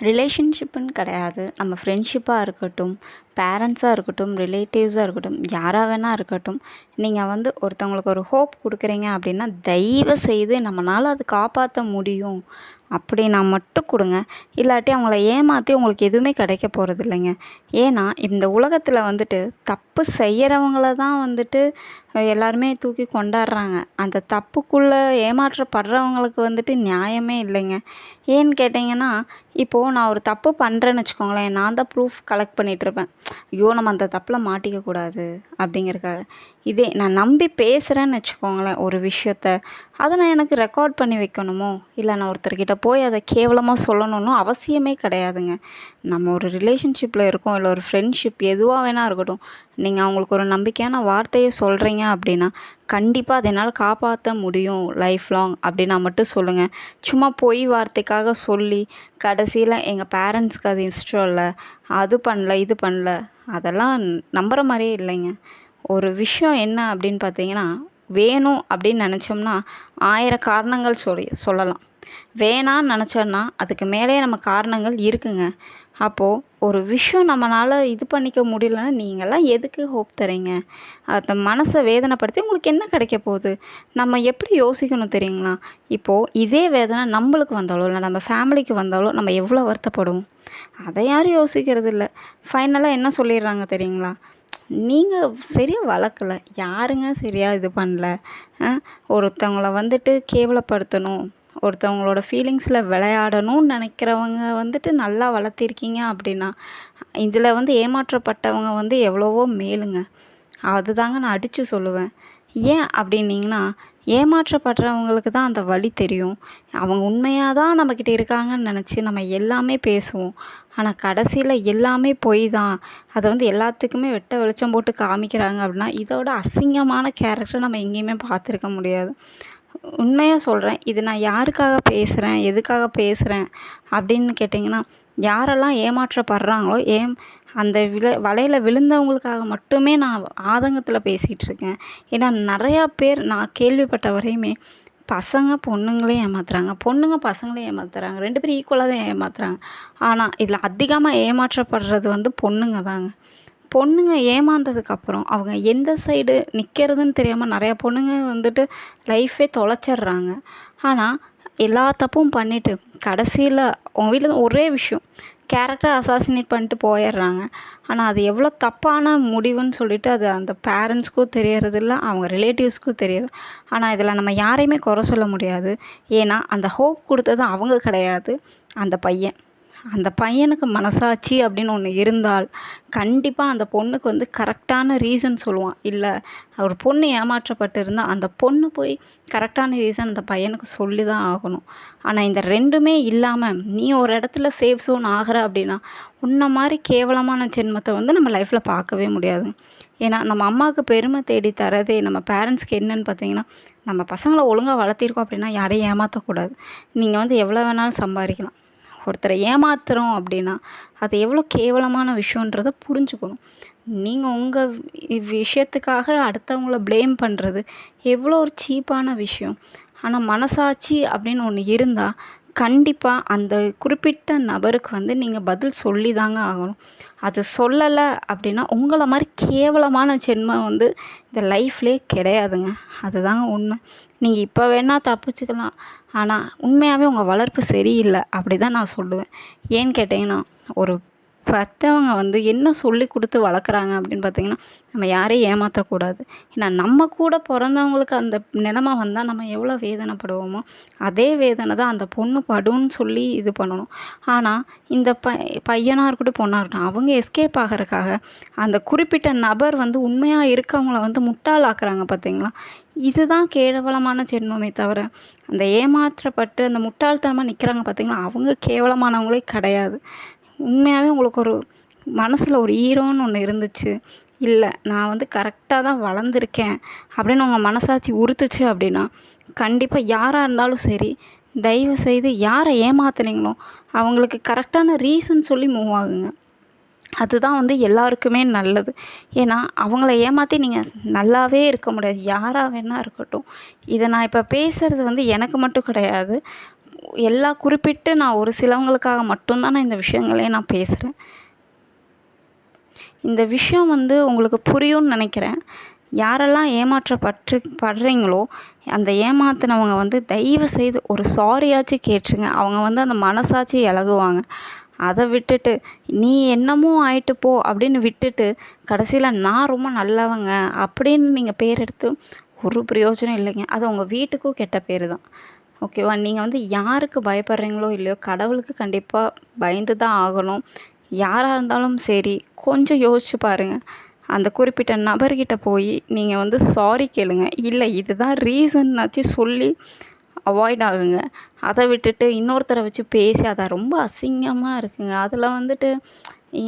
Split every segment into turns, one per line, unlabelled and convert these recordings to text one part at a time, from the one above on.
ரிலேஷன்ஷிப்புன்னு கிடையாது. நம்ம ஃப்ரெண்ட்ஷிப்பாக இருக்கட்டும் பேரண்ட்ஸாக இருக்கட்டும் ரிலேட்டிவ்ஸாக இருக்கட்டும் யாராக வேணா இருக்கட்டும் நீங்கள் வந்து ஒருத்தவங்களுக்கு ஒரு ஹோப் கொடுக்குறீங்க அப்படின்னா தயவுசெய்து நம்மனால் அது காப்பாற்ற முடியும். அப்படின்னா மட்டும் கொடுங்க. இல்லாட்டி அவங்கள ஏமாற்றி உங்களுக்கு எதுவுமே கிடைக்க போகிறது இல்லைங்க. ஏன்னா இந்த உலகத்தில் வந்துட்டு தப்பு செய்கிறவங்கள தான் வந்துட்டு எல்லாருமே தூக்கி கொண்டாடுறாங்க. அந்த தப்புக்குள்ளே ஏமாற்றப்படுறவங்களுக்கு வந்துட்டு நியாயமே இல்லைங்க. ஏன்னு கேட்டிங்கன்னா இப்போது நான் ஒரு தப்பு பண்ணுறேன்னு வச்சுக்கோங்களேன் நான் தான் ப்ரூஃப் கலெக்ட் பண்ணிகிட்ருப்பேன் ஐயோ நம்ம அந்த தப்பில் மாட்டிக்க கூடாது அப்படிங்கிறக்காக. இதே நான் நம்பி பேசுகிறேன்னு வச்சுக்கோங்களேன் ஒரு விஷயத்த. அதை நான் எனக்கு ரெக்கார்ட் பண்ணி வைக்கணுமோ? இல்லை நான் ஒருத்தர்கிட்ட போய் அதை கேவலமாக சொல்லணும்னு அவசியமே கிடையாதுங்க. நம்ம ஒரு ரிலேஷன்ஷிப்பில் இருக்கோம் இல்லை ஒரு ஃப்ரெண்ட்ஷிப் எதுவாக வேணா இருக்கட்டும். நீங்கள் அவங்களுக்கு ஒரு நம்பிக்கையான வார்த்தையை சொல்கிறீங்க அப்படின்னா கண்டிப்பாக அதை என்னால் காப்பாற்ற முடியும் லைஃப் லாங் அப்படின்னா மட்டும் சொல்லுங்கள் சும்மா பொய் வார்த்தைக்காக சொல்லி கடைசியில் எங்கள் பேரண்ட்ஸ்க்கு அது இஷ்டம் இல்லை அது பண்ணல இது பண்ணல அதெல்லாம் நம்புகிற மாதிரியே இல்லைங்க. ஒரு விஷயம் என்ன அப்படின்னு பார்த்தீங்கன்னா வேணும் அப்படின்னு நினச்சோம்னா ஆயிரம் காரணங்கள் சொல்லி சொல்லலாம். வேணான்னு நினச்சோன்னா அதுக்கு மேலேயே நம்ம காரணங்கள் இருக்குங்க. அப்போது ஒரு விஷயம் நம்மளால் இது பண்ணிக்க முடியலன்னா நீங்கள்லாம் எதுக்கு ஹோப் தரீங்க அந்த மனசை வேதனைப்படுத்தி உங்களுக்கு என்ன கிடைக்க போகுது? நம்ம எப்படி யோசிக்கணும் தெரியுங்களா? இப்போது இதே வேதனை நம்மளுக்கு வந்தாலோ இல்லை நம்ம ஃபேமிலிக்கு வந்தாலோ நம்ம எவ்வளோ வருத்தப்படுவோம்? அதை யாரும் யோசிக்கிறது இல்லை. ஃபைனலாக என்ன சொல்லிடுறாங்க தெரியுங்களா? நீங்கள் சரியாக வளர்க்கல. யாருங்க சரியாக இது பண்ணல? ஒருத்தவங்களை வந்துட்டு கேவலப்படுத்தணும். ஒருத்தவங்களோட ஃபீலிங்ஸில் விளையாடணும்னு நினைக்கிறவங்க வந்துட்டு நல்லா வளர்த்திருக்கீங்க அப்படின்னா இதில் வந்து ஏமாற்றப்பட்டவங்க வந்து எவ்வளவோ மேலுங்க. அதுதாங்க நான் அடித்து சொல்லுவேன். ஏன் அப்படின்னீங்கன்னா ஏமாற்றப்படுறவங்களுக்கு தான் அந்த வலி தெரியும். அவங்க உண்மையாக தான் நம்மக்கிட்ட இருக்காங்கன்னு நினச்சி நம்ம எல்லாமே பேசுவோம். ஆனால் கடைசியில் எல்லாமே பொய் தான். அதை வந்து எல்லாத்துக்குமே வெட்ட வெளிச்சம் போட்டு காமிக்கிறாங்க அப்படின்னா இதோட அசிங்கமான கேரக்டர் நம்ம எங்கேயுமே பார்த்துருக்க முடியாது. உண்மையாக சொல்கிறேன் இது நான் யாருக்காக பேசுகிறேன் எதுக்காக பேசுகிறேன் அப்படின்னு கேட்டிங்கன்னா யாரெல்லாம் ஏமாற்றப்படுறாங்களோ ஏம் அந்த விழ வலையில் விழுந்தவங்களுக்காக மட்டுமே நான் ஆதங்கத்தில் பேசிகிட்ருக்கேன் ஏன்னா நிறையா பேர் நான் கேள்விப்பட்ட வரையுமே பசங்க பொண்ணுங்களையும் ஏமாத்துறாங்க. பொண்ணுங்க பசங்களையும் ஏமாத்துறாங்க. ரெண்டு பேரும் ஈக்குவலாக தான் ஏமாத்துறாங்க. ஆனால் இதில் அதிகமாக ஏமாற்றப்படுறது வந்து பொண்ணுங்க தாங்க. பொண்ணுங்க ஏமாந்ததுக்கப்புறம் அவங்க எந்த சைடு நிற்கிறதுன்னு தெரியாமல் நிறையா பொண்ணுங்க வந்துட்டு லைஃபே தொலைச்சிட்றாங்க. ஆனால் எல்லா தப்பும் பண்ணிவிட்டு கடைசியில் உங்கள் வீட்டில் ஒரே விஷயம் கேரக்டர் அசாசினேட் பண்ணிட்டு போயிடுறாங்க. ஆனால் அது எவ்வளோ தப்பான முடிவுன்னு சொல்லிட்டு அது அந்த பேரண்ட்ஸ்க்கும் தெரியறதில்ல அவங்க ரிலேட்டிவ்ஸ்க்கும் தெரியல ஆனால் இதில் நம்ம யாரையுமே குறை சொல்ல முடியாது. ஏன்னா அந்த ஹோப் கொடுத்தது அவங்க கிடையாது அந்த பையன். அந்த பையனுக்கு மனசாட்சி அப்படின்னு ஒன்று இருந்தால் கண்டிப்பாக அந்த பொண்ணுக்கு வந்து கரெக்டான ரீசன் சொல்லுவான். இல்லை ஒரு பொண்ணு ஏமாற்றப்பட்டு இருந்தால் அந்த பொண்ணு போய் கரெக்டான ரீசன் அந்த பையனுக்கு சொல்லி தான் ஆகணும். ஆனால் இந்த ரெண்டுமே இல்லாமல் நீ ஒரு இடத்துல சேஃப் ஜோன் ஆகிற அப்படின்னா உன்னை மாதிரி கேவலமான ஜென்மத்தை வந்து நம்ம லைஃப்பில் பார்க்கவே முடியாது. ஏன்னா நம்ம அம்மாவுக்கு பெருமை தேடி தரதே நம்ம பேரண்ட்ஸ்க்கு என்னன்னு பார்த்தீங்கன்னா நம்ம பசங்களை ஒழுங்காக வளர்த்திருக்கோம் அப்படின்னா யாரையும் ஏமாற்றக்கூடாது நீங்கள் வந்து எவ்வளோ வேணாலும் சம்பாதிக்கலாம். ஒருத்தரை ஏமாத்துகிறோம் அப்படின்னா அது எவ்வளோ கேவலமான விஷயன்றத புரிஞ்சுக்கணும். நீங்கள் உங்கள் விஷயத்துக்காக அடுத்தவங்கள ப்ளேம் பண்ணுறது எவ்வளோ ஒரு சீப்பான விஷயம். ஆனால் மனசாட்சி அப்படின்னு ஒன்று இருந்தால் கண்டிப்பாக அந்த குறிப்பிட்ட நபருக்கு வந்து நீங்கள் பதில் சொல்லி தாங்க ஆகணும். அது சொல்லலை அப்படின்னா உங்களை மாதிரி கேவலமான ஜென்மம் வந்து இந்த லைஃப்லேயே கிடையாதுங்க. அதுதாங்க உண்மை. நீங்கள் இப்போ வேணால் தப்பிச்சுக்கலாம். ஆனால் உண்மையாகவே உங்கள் வளர்ப்பு சரியில்லை அப்படி தான் நான் சொல்லுவேன். ஏன்னு கேட்டிங்கன்னா ஒரு பெற்றவங்க வந்து என்ன சொல்லி கொடுத்து வளர்க்குறாங்க அப்படின்னு பார்த்தீங்கன்னா நம்ம யாரையும் ஏமாற்றக்கூடாது ஏன்னா நம்ம கூட பிறந்தவங்களுக்கு அந்த நிலமை வந்தால் நம்ம எவ்வளோ வேதனைப்படுவோமோ அதே வேதனை தான் அந்த பொண்ணு படும்னு சொல்லி இது பண்ணணும். ஆனால் இந்த ப பையனாக இருக்கட்டும் பொண்ணாக இருக்கட்டும் அவங்க எஸ்கேப் ஆகிறதுக்காக அந்த குறிப்பிட்ட நபர் வந்து உண்மையாக இருக்கவங்கள வந்து முட்டாளாக்குறாங்க பார்த்தீங்களா? இதுதான் கேவலமான ஜென்மமே தவிர அந்த ஏமாற்றப்பட்டு அந்த முட்டாள்தனமாக நிற்கிறாங்க பார்த்தீங்களா? அவங்க கேவலமானவங்களே கிடையாது. உண்மையாகவே உங்களுக்கு ஒரு மனசில் ஒரு ஈரோன்னு ஒன்று இருந்துச்சு. இல்லை நான் வந்து கரெக்டாக தான் வளர்ந்துருக்கேன் அப்படின்னு உங்கள் மனசாட்சி உறுத்துச்சு அப்படின்னா கண்டிப்பாக யாராக இருந்தாலும் சரி தயவு செய்து யாரை ஏமாத்துனீங்களோ அவங்களுக்கு கரெக்டான ரீசன் சொல்லி மூவ் ஆகுங்க. அதுதான் வந்து எல்லாருக்குமே நல்லது. ஏன்னா அவங்கள ஏமாற்றி நீங்கள் நல்லாவே இருக்க முடியாது. யாராக வேணா இருக்கட்டும். இதை நான் இப்போ பேசுகிறது வந்து எனக்கு மட்டும் கிடையாது. எல்லா குறிப்பிட்டு நான் ஒரு சிலவங்களுக்காக மட்டும்தான் நான் இந்த விஷயங்களே நான் பேசுகிறேன் இந்த விஷயம் வந்து உங்களுக்கு புரியும்னு நினைக்கிறேன். யாரெல்லாம் ஏமாற்றப்பட்டு படுறீங்களோ அந்த ஏமாத்தினவங்க வந்து தயவு செய்து ஒரு சாரியாச்சும் கேட்டுருங்க. அவங்க வந்து அந்த மனசாட்சி இலகுவாங்க. அதை விட்டுட்டு நீ என்னமோ ஆயிட்டு போ அப்படின்னு விட்டுட்டு கடைசியில் நான் ரொம்ப நல்லவங்க அப்படின்னு நீங்கள் பேர் எடுத்து ஒரு பிரயோஜனம் இல்லைங்க. அது உங்கள் வீட்டுக்கும் கெட்ட பேர் தான். ஓகேவா? நீங்கள் வந்து யாருக்கு பயப்படுறீங்களோ இல்லையோ கடவுளுக்கு கண்டிப்பாக பயந்து தான் ஆகணும். யாராக இருந்தாலும் சரி கொஞ்சம் யோசிச்சு பாருங்கள் அந்த குறிப்பிட்ட நபர்கிட்ட போய் நீங்கள் வந்து சாரி கேளுங்க. இல்லை இதுதான் ரீசன்னாச்சு சொல்லி அவாய்ட் ஆகுங்க. அதை விட்டுட்டு இன்னொருத்தரை வச்சு பேசி அதை ரொம்ப அசிங்கமாக இருக்குங்க. அதில் வந்துட்டு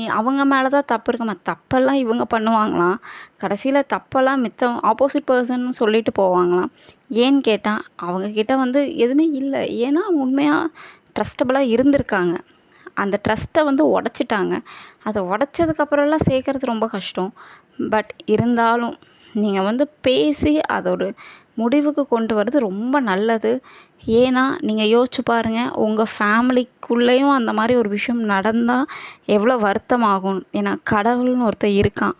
அவங்க மேலே தான் தப்பு இருக்குமா தப்பெல்லாம் இவங்க பண்ணுவாங்களாம். கடைசியில் தப்பெல்லாம் மித்த ஆப்போசிட் பர்சன் சொல்லிட்டு போவாங்களாம். ஏன்னு கேட்டால் அவங்கக்கிட்ட வந்து எதுவுமே இல்லை. ஏன்னா உண்மையாக ட்ரஸ்டபுளாக இருந்திருக்காங்க. அந்த ட்ரஸ்ட்டை வந்து உடச்சிட்டாங்க. அதை உடச்சதுக்கப்புறம்லாம் சேர்க்கறது ரொம்ப கஷ்டம். பட் இருந்தாலும் நீங்கள் வந்து பேசி அதை ஒரு முடிவுக்கு கொண்டு வர்றது ரொம்ப நல்லது. ஏன்னா நீங்கள் யோசிச்சு பாருங்கள் உங்கள் ஃபேமிலிக்குள்ளேயும் அந்த மாதிரி ஒரு விஷயம் நடந்தால் எவ்வளோ வருத்தமாகும். ஏன்னா கடவுள்னு ஒருத்தன் இருக்கான்.